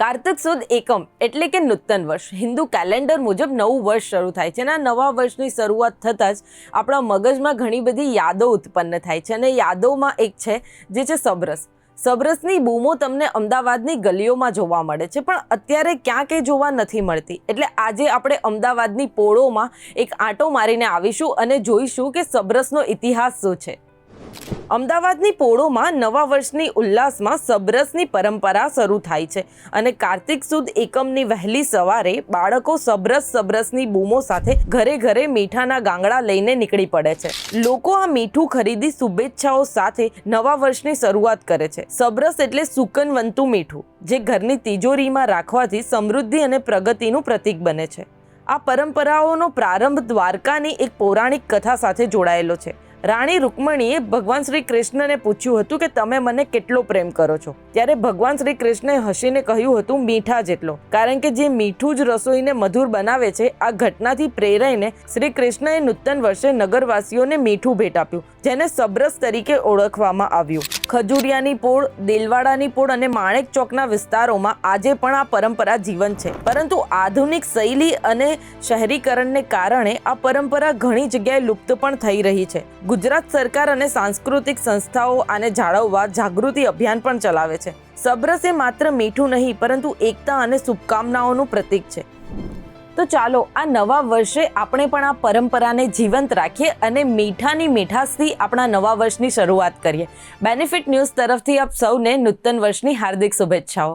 કાર્તિક સુદ એકમ એટલે કે નૂતન વર્ષ. હિન્દુ કેલેન્ડર મુજબ નવું વર્ષ શરૂ થાય છે અને આ નવા વર્ષની શરૂઆત થતાં જ આપણા મગજમાં ઘણી બધી યાદો ઉત્પન્ન થાય છે અને યાદોમાં એક છે, જે છે સબરસ. સબરસની બૂમો તમને અમદાવાદની ગલીઓમાં જોવા મળે છે, પણ અત્યારે ક્યાં કંઈ જોવા નથી મળતી. એટલે આજે આપણે અમદાવાદની પોળોમાં એક આંટો મારીને આવીશું અને જોઈશું કે સબરસનો ઇતિહાસ શું છે. અમદાવાદની પોળોમાં નવા વર્ષની ઉલ્લાસમાં સબરસની પરંપરા શરૂ થાય છે અને કાર્તિક સુદ એકમની વહેલી સવારે બાળકો સબરસ સબરસની બૂમો સાથે ઘરે ઘરે મીઠાના ગાંગડા લઈને નીકળી પડે છે. લોકો આ મીઠું ખરીદી શુભેચ્છાઓ સાથે નવા વર્ષની શરૂઆત કરે છે. સબરસ એટલે સુકનવંતુ મીઠું, જે ઘરની તિજોરીમાં રાખવાથી સમૃદ્ધિ અને પ્રગતિનું પ્રતીક બને છે. આ પરંપરાઓનો પ્રારંભ દ્વારકાની એક પૌરાણિક કથા સાથે જોડાયેલો છે. રાણી રૂકમણીએ ભગવાન શ્રી કૃષ્ણને પૂછ્યું હતું કે તમે મને કેટલો પ્રેમ કરો છો? ત્યારે ભગવાન શ્રી કૃષ્ણે હસીને કહ્યું હતું, મીઠા જેટલો. કારણ કે જે મીઠું જ રસોઈને મધુર બનાવે છે, આ ઘટનાથી પ્રેરાઈને શ્રી કૃષ્ણએ નૂતન વર્ષે નગરવાસીઓને મીઠું ભેટ આપ્યું, જેને સબરસ તરીકે ઓળખવામાં આવ્યું. ખજૂરિયાની પોળ, દેલવાડાની પોળ અને માણેક ચોકના વિસ્તારોમાં આજે પણ આ પરંપરા જીવંત છે. પરંતુ આધુનિક શૈલી અને શહેરીકરણને કારણે આ પરંપરા ઘણી જગ્યાએ લુપ્ત પણ થઈ રહી છે. ગુજરાત સરકાર અને સાંસ્કૃતિક સંસ્થાઓ આને જાળવવા જાગૃતિ અભિયાન પણ ચલાવે છે. સબરસ એ માત્ર મીઠું નહીં, પરંતુ એકતા અને શુભકામનાઓનું પ્રતીક છે. તો ચાલો આ નવા વર્ષે આપણે પણ આ પરંપરાને જીવંત રાખીએ અને મીઠાની મીઠાશથી આપણા નવા વર્ષની શરૂઆત કરીએ. બેનિફિટ ન્યૂઝ તરફથી આપ સૌને નૂતન વર્ષની હાર્દિક શુભેચ્છાઓ.